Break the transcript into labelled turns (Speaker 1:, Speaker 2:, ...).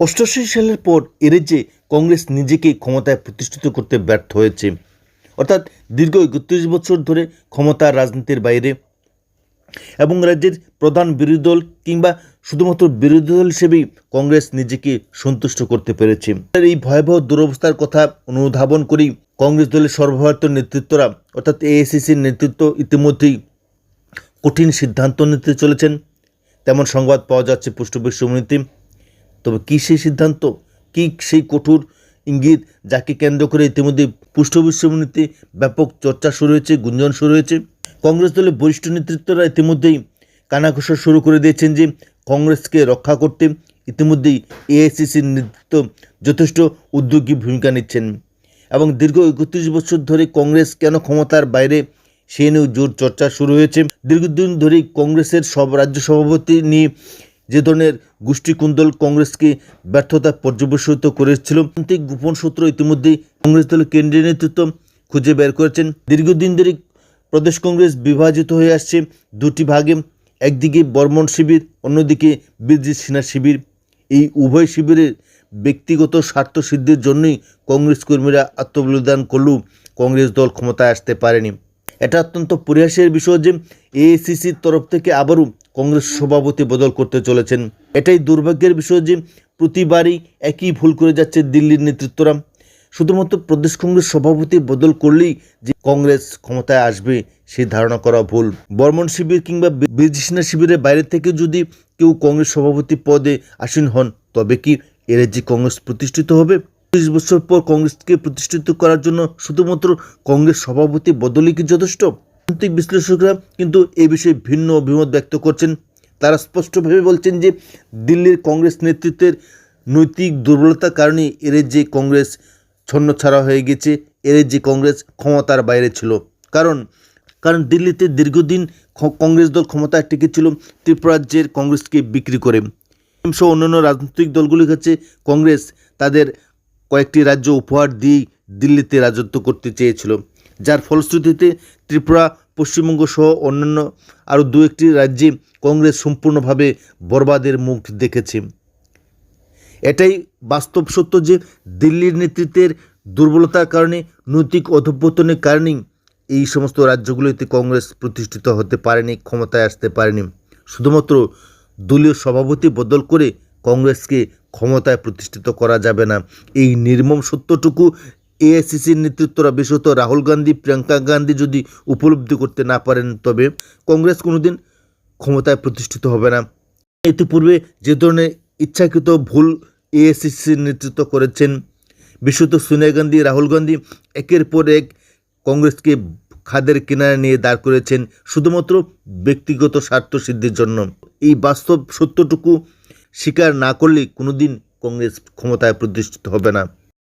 Speaker 1: অষ্টাশি সালের পর এরাজ্যে কংগ্রেস নিজেকে ক্ষমতায় প্রতিষ্ঠিত করতে ব্যর্থ হয়েছে। অর্থাৎ দীর্ঘ একত্রিশ বছর ধরে ক্ষমতার রাজনীতির বাইরে এবং রাজ্যের প্রধান বিরোধী দল কিংবা শুধুমাত্র বিরোধী দল হিসেবেই কংগ্রেস নিজেকে সন্তুষ্ট করতে পেরেছে। এই ভয়াবহ দুরবস্থার কথা অনুধাবন করেই কংগ্রেস দলের সর্বভারতীয় নেতৃত্বরা, অর্থাৎ এআইসিসির নেতৃত্ব ইতিমধ্যেই কঠিন সিদ্ধান্ত নিতে চলেছেন। তেমন সংবাদ পাওয়া যাচ্ছে পুষ্ট বিশ্বমণিতে তবে কী সেই সিদ্ধান্ত? কী সেই কঠোর ইঙ্গিত যাকে কেন্দ্র করে ইতিমধ্যে পুষ্ট বিশ্বমণিতে ব্যাপক চর্চা শুরু হয়েছে, গুঞ্জন শুরু হয়েছে? কংগ্রেস দলের বরিষ্ঠ নেতৃত্বরা ইতিমধ্যেই কানাঘোষা শুরু করে দিয়েছেন যে, কংগ্রেসকে রক্ষা করতে ইতিমধ্যেই এআইসিসির নেতৃত্ব যথেষ্ট উদ্যোগী ভূমিকা নিচ্ছেন। এবং দীর্ঘ একত্রিশ বছর ধরে কংগ্রেস কেন ক্ষমতার বাইরে, সে নিয়েও জোর চর্চা শুরু হয়েছে। দীর্ঘদিন ধরেই কংগ্রেসের সব রাজ্য সভাপতি নিয়ে যে ধরনের গোষ্ঠীকুন্দল কংগ্রেসকে ব্যর্থতা পর্যবেসিত করেছিল প্রান্তিক গোপন সূত্র ইতিমধ্যেই কংগ্রেস দলের কেন্দ্রীয় নেতৃত্ব খুঁজে বের করেছেন। দীর্ঘদিন ধরে প্রদেশ কংগ্রেস বিভাজিত হয়ে আসছে দুটি ভাগে, একদিকে বর্মন শিবির, অন্যদিকে বীরজিৎ সিনহা শিবির। এই উভয় শিবিরের ব্যক্তিগত স্বার্থ সিদ্ধির জন্যই কংগ্রেস কর্মীরা আত্মবলিদান করলেও কংগ্রেস দল ক্ষমতায় আসতে পারেনি। এটা অত্যন্ত পরিহাসের বিষয় যে এআইসিসির তরফ থেকে আবারও কংগ্রেস সভাপতি বদল করতে চলেছেন। এটাই দুর্ভাগ্যের বিষয় যে প্রতিবারই একই ভুল করে যাচ্ছে দিল্লির নেতৃত্বরা। শুধুমাত্র প্রদেশ কংগ্রেস সভাপতি বদল করলেই যে কংগ্রেস ক্ষমতায় আসবে, সেই ধারণা করা ভুল। বর্মন শিবির কিংবা বীরজিসিনা শিবিরের বাইরে থেকে যদি কেউ কংগ্রেস সভাপতি পদে আসীন হন, তবে কি এর যে কংগ্রেস প্রতিষ্ঠিত হবে? ত্রিশ বছর পর কংগ্রেসকে প্রতিষ্ঠিত করার জন্য শুধুমাত্র কংগ্রেস সভাপতি বদলই কি যথেষ্ট? রাজনৈতিক বিশ্লেষকরা কিন্তু এ বিষয়ে ভিন্ন অভিমত ব্যক্ত করছেন। তারা স্পষ্টভাবে বলছেন যে দিল্লির কংগ্রেস নেতৃত্বের নৈতিক দুর্বলতার কারণে এর যে কংগ্রেস ছন্নছাড়া হয়ে গেছে, এর যে কংগ্রেস ক্ষমতার বাইরে ছিল। কারণ কারণ দিল্লিতে দীর্ঘদিন কংগ্রেস দল ক্ষমতায় টিকেছিল ত্রিপুরাজ্যের কংগ্রেসকে বিক্রি করে। অন্যান্য রাজনৈতিক দলগুলির কাছে কংগ্রেস তাদের কয়েকটি রাজ্য উপহার দিয়েই দিল্লিতে রাজত্ব করতে চেয়েছিল। যার ফলশ্রুতিতে ত্রিপুরা, পশ্চিমবঙ্গ সহ অন্যান্য আরও দু একটি রাজ্যে কংগ্রেস সম্পূর্ণভাবে বরবাদের মুখ দেখেছে। এটাই বাস্তব সত্য যে দিল্লির নেতৃত্বের দুর্বলতার কারণে নৈতিক অধঃপতনের কারণেই এই সমস্ত রাজ্যগুলিতে কংগ্রেস প্রতিষ্ঠিত হতে পারেনি, ক্ষমতায় আসতে পারেনি। শুধুমাত্র দলীয় সভাপতি বদল করে কংগ্রেসকে ক্ষমতায় প্রতিষ্ঠিত করা যাবে না। এই নির্মম সত্যটুকু এআইসিসির নেতৃত্বরা বিশেষত রাহুল গান্ধী, প্রিয়াঙ্কা গান্ধী যদি উপলব্ধি করতে না পারেন, তবে কংগ্রেস কোনোদিন ক্ষমতায় প্রতিষ্ঠিত হবে না। ইতিপূর্বে যে ধরনের ইচ্ছাকৃত ভুল এআইসিসির নেতৃত্ব করেছেন, বিশেষত সোনিয়া গান্ধী, রাহুল গান্ধী, একের পর এক কংগ্রেসকে খাদের কিনারে নিয়ে দাঁড় করেছেন, শুধুমাত্র ব্যক্তিগত স্বার্থ সিদ্ধির জন্য। এই বাস্তব সত্যটুকু স্বীকার না করলে কোনোদিন কংগ্রেস ক্ষমতায় প্রতিষ্ঠিত হবে না।